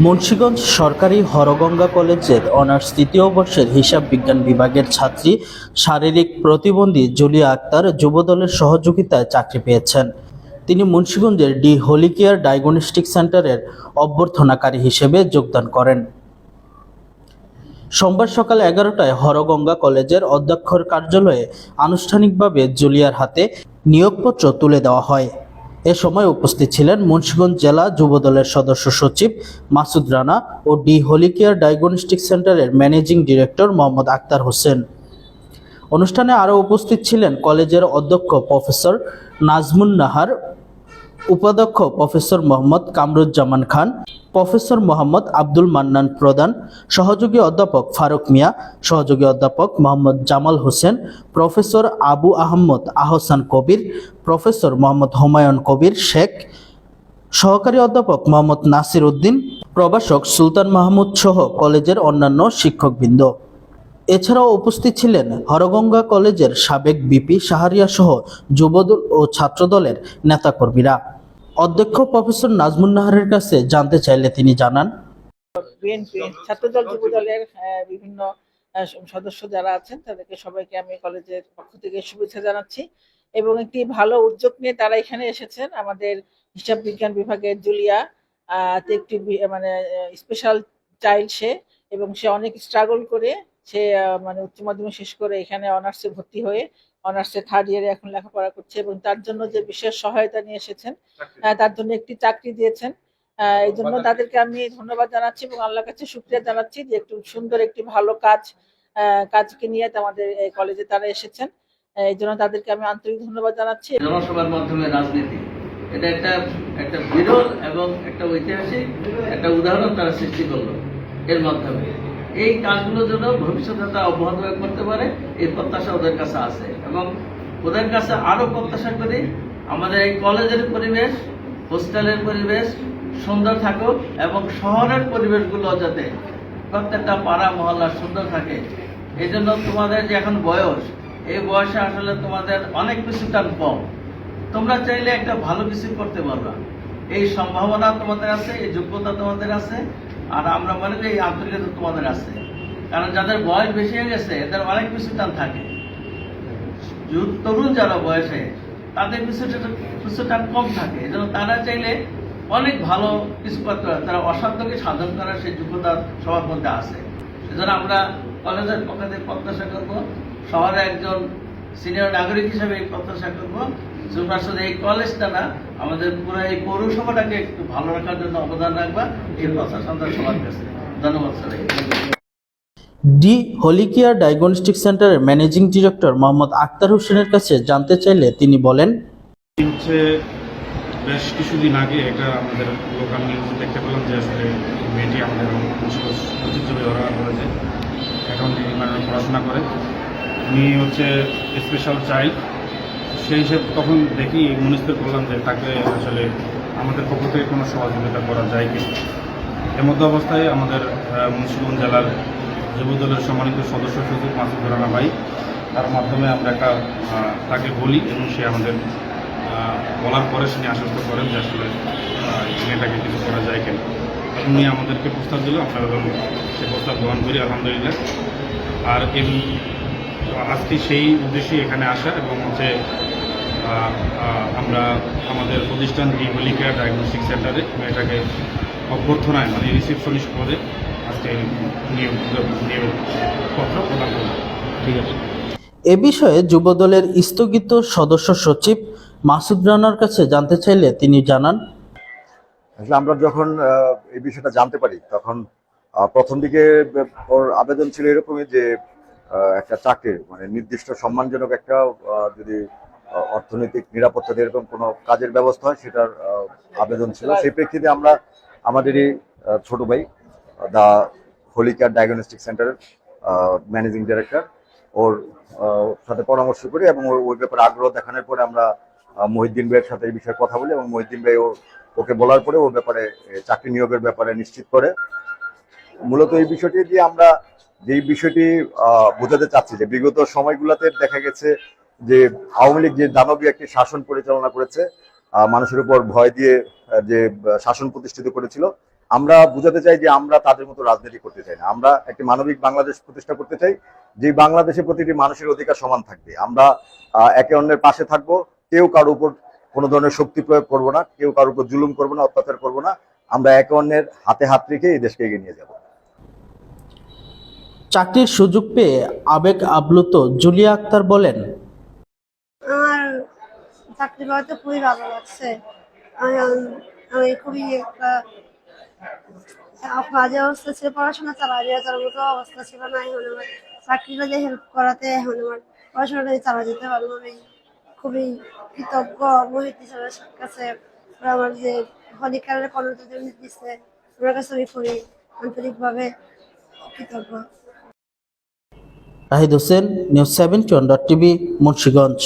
মুন্সিগঞ্জ সরকারি হরগঙ্গা কলেজের অনার্স তৃতীয় বর্ষের হিসাব বিজ্ঞান বিভাগের ছাত্রী শারীরিক প্রতিবন্ধী জুলিয়া আক্তার যুবদলের সহযোগিতায় চাকরি পেয়েছেন। তিনি মুন্সীগঞ্জের ডি হোলিকেয়ার ডায়াগনস্টিক সেন্টারের অভ্যর্থনাকারী হিসেবে যোগদান করেন। সোমবার সকাল এগারোটায় হরগঙ্গা কলেজের অধ্যক্ষর কার্যালয়ে আনুষ্ঠানিকভাবে জুলিয়ার হাতে নিয়োগপত্র তুলে দেওয়া হয়। এ সময় উপস্থিত ছিলেন মুন্সিগঞ্জ জেলা যুবদলের সদস্য সচিব মাসুদ রানা ও the Holy Care diagnostic centre managing director Mohammad Akter Hossain. অনুষ্ঠানে আরও উপস্থিত ছিলেন কলেজের অধ্যক্ষ প্রফেসর নাজমুন নাহার, উপাধ্যক্ষ প্রফেসর মোহাম্মদ কামরুজ্জামান খান প্রফেসর মোহাম্মদ আব্দুল মান্নান প্রধান, সহযোগী অধ্যাপক ফারুক মিয়া, সহযোগী অধ্যাপক মোহাম্মদ জামাল হোসেন, প্রফেসর আবু আহমদ আহসান কবির, প্রফেসর মোহাম্মদ হুমায়ুন কবির শেখ, সহকারী অধ্যাপক মোহাম্মদ নাসির উদ্দিন, প্রভাষক সুলতান মাহমুদ সহ কলেজের অন্যান্য শিক্ষকবৃন্দ। এছাড়াও উপস্থিত ছিলেন হরগঙ্গা কলেজের সাবেক বিপি সাহারিয়া সহ যুবদল ও ছাত্রদলের নেতাকর্মীরা। অধ্যক্ষ প্রফেসর নাজমুন নাহারের কাছে জানতে চাইলে তিনি জানান। বিভিন্ন সদস্য যারা আছেন, তাদেরকে সবাইকে আমি কলেজের পক্ষ থেকে শুভেচ্ছা জানাচ্ছি। এবং একটি ভালো উদ্যোগ নিয়ে তারা এখানে এসেছেন। আমাদের হিসাব বিজ্ঞান বিভাগের জুলিয়া একটি মানে স্পেশাল চাইল্ড সে, এবং সে অনেক স্ট্রাগল করে। সে মানে উচ্চ মাধ্যমিক শেষ করে এখানে অনার্সে ভর্তি হয়ে অনার্সে থার্ড ইয়ারে এখন লেখাপড়া করছে এবং তার জন্য যে বিশেষ সহায়তা নিয়ে এসেছেন আহ, তার জন্য একটি চাকরি দিয়েছেন। আহ, এই জন্য তাদেরকে আমি ধন্যবাদ জানাচ্ছি এবং আল্লাহর কাছে শুক্রিয়া জানাচ্ছি যে একটু সুন্দর একটি ভালো কাজ আহ, কাজকে নিয়ে আমাদের এই কলেজে তারা এসেছেন। এই জন্য তাদেরকে আমি আন্তরিক ধন্যবাদ জানাচ্ছি। জনসভার মাধ্যমে রাজনীতি। এটা একটা একটা বিরল এবং একটা ঐতিহাসিক একটা উদাহরণ তারা সৃষ্টি করল এর মাধ্যমে। এই কাজগুলো যেন ভবিষ্যতে তারা অব্যাহত করতে পারে এই প্রত্যাশা ওদের কাছে আছে। এবং ওদের কাছে আরও প্রত্যাশা করি আমাদের এই কলেজের পরিবেশ, হোস্টেলের পরিবেশ সুন্দর থাকুক এবং শহরের পরিবেশগুলো যাতে প্রত্যেকটা পাড়া মহল্লা সুন্দর থাকে। এই জন্য তোমাদের যে এখন বয়স, এই বয়সে আসলে তোমাদের অনেক কিছু কম। তোমরা চাইলে একটা ভালো কিছু করতে পারবা। এই সম্ভাবনা তোমাদের আছে, এই যোগ্যতা তোমাদের আছে, আর আমরা মনে করি এই আন্তরিকতা তোমাদের আছে। কারণ যাদের বয়স বেশি হয়ে গেছে, এদের অনেক কিছু টান থাকে। তরুণ যারা বয়সে, তাদের কিছুটা কম থাকে। এই জন্য তারা চাইলে অনেক ভালো কিছু তারা অসাধ্যকে সাধন করার সেই যোগ্যতা সবার মধ্যে আছে। সেজন্য আমরা কলেজের পক্ষ থেকে প্রত্যাশা করব, শহরে একজন সিনিয়র নাগরিক হিসেবে প্রত্যাশা করব। তোমরা এই কলেজটা না, আমাদের পুরো এই পৌরসভাটাকে একটু ভালো রাখার জন্য অবদান রাখবা। এই প্রত্যাশা সবার কাছে। ধন্যবাদ সবাই the Holy Care diagnostic centre managing director Mohammad Akter হোসেনের কাছে জানতে চাইলে তিনি বলেন হচ্ছে বেশ কিছুদিন আগে এটা আমাদের লোকাল নিউজে দেখতে পেলাম যে আসলে মেয়েটি আমাদের ঐতিহ্যবাহী ওরা কলেজে অ্যাকাউন্টিং ডিপার্টমেন্টে পড়াশোনা করে। উনি হচ্ছে স্পেশাল চাইল্ড সেই হিসেবে তখন দেখি মনস্থির করলাম যে তাকে আসলে আমাদের পক্ষ থেকে কোনো সহযোগিতা করা যায় কি মধ্যে অবস্থায় আমাদের মুন্সিগঞ্জ জেলার যুবদলের সম্মানিত সদস্য সচিব মাসুদ রানা ভাই, তার মাধ্যমে আমরা একটা তাকে বলি এবং সে আমাদের বলার পরে তিনি আশ্বস্ত করেন যে আসলে মেয়েটাকে কিছু করা যায় কেন। উনি আমাদেরকে প্রস্তাব দিল, আপনারা সে প্রস্তাব গ্রহণ করি, আলহামদুলিল্লাহ। আর এই আজকে সেই উদ্দেশ্যে এখানে আসা এবং হচ্ছে আমরা আমাদের প্রতিষ্ঠান ডি হোলিকেয়ার ডায়াগনস্টিক সেন্টারে মেয়েটাকে অভ্যর্থনায় মানে রিসিপশনিস্ট পদে এ বিষয়ে যুবদলের স্থগিত সদস্য সচিব মাসুদ রানার কাছে জানতে চাইলে তিনি জানান। আসলে আমরা যখন এই বিষয়টা জানতে পারি, তখন প্রথম দিকে ওর আবেদন ছিল এরকমই যে একটা চাকরির মানে নির্দিষ্ট সম্মানজনক একটা যদি অর্থনৈতিক নিরাপত্তা এরকম কোনো কাজের ব্যবস্থা হয়, সেটার আবেদন ছিল। সেই প্রেক্ষিতে আমরা, আমাদেরই ছোট ভাই the Holy Care diagnostic centre managing director ওর আহ, সাথে পরামর্শ করি এবং ওই ব্যাপারে আগ্রহ দেখানোর পরে আমরা আহ, মহিউদ্দিন ভাইয়ের সাথে এই বিষয়ে কথা বলি এবং মহিউদ্দিন ভাই ও ওকে বলার পরে ওর ব্যাপারে চাকরি নিয়োগের ব্যাপারে নিশ্চিত করে। মূলত এই বিষয়টি দিয়ে আমরা যে বিষয়টি বোঝাতে চাচ্ছি যে বিগত সময়গুলোতে দেখা গেছে যে আওয়ামী লীগ যে দানবীয় একটি শাসন পরিচালনা করেছে মানুষের উপর ভয় দিয়ে যে শাসন প্রতিষ্ঠিত করেছিল, আমরা বুঝাতে চাই যে আমরা তাদের মতো রাজনীতি করতে চাই না। আমরা একটি মানবিক বাংলাদেশ প্রতিষ্ঠা করতে চাই, যে বাংলাদেশে প্রতিটি মানুষের অধিকার সমান থাকবে। আমরা একে অন্যের পাশে থাকব, কেউ কারোর উপর কোনো ধরনের শক্তি প্রয়োগ করব না, কেউ কারও উপর জুলুম করব না, অত্যাচার করব না। আমরা একে অন্যের হাতে হাত রেখে এই দেশকে এগিয়ে নিয়ে যাব। চাকরির সুযোগ পেয়ে আবেগ আপ্লুত জুলিয়া আক্তার বলেন চাকরি পাওয়াতে খুবই ভালো লাগছে। আমি খুবই একটা বাজে অবস্থা ছিল, পড়াশোনা চালাই যাওয়ার মতো অবস্থা ছিল না। এখন আমার চাকরিটা যে হেল্প করাতে, এখন আমার পড়াশোনাটা চালা যেতে পারব আমি খুবই কৃতজ্ঞ। মহিত স্যারের কাছে আমার যে হলিকারের কর্মটা যে দিচ্ছে ওনার কাছে আমি খুবই আন্তরিকভাবে কৃতজ্ঞ। Rahid Hossain, news seven TV, Munshiganj.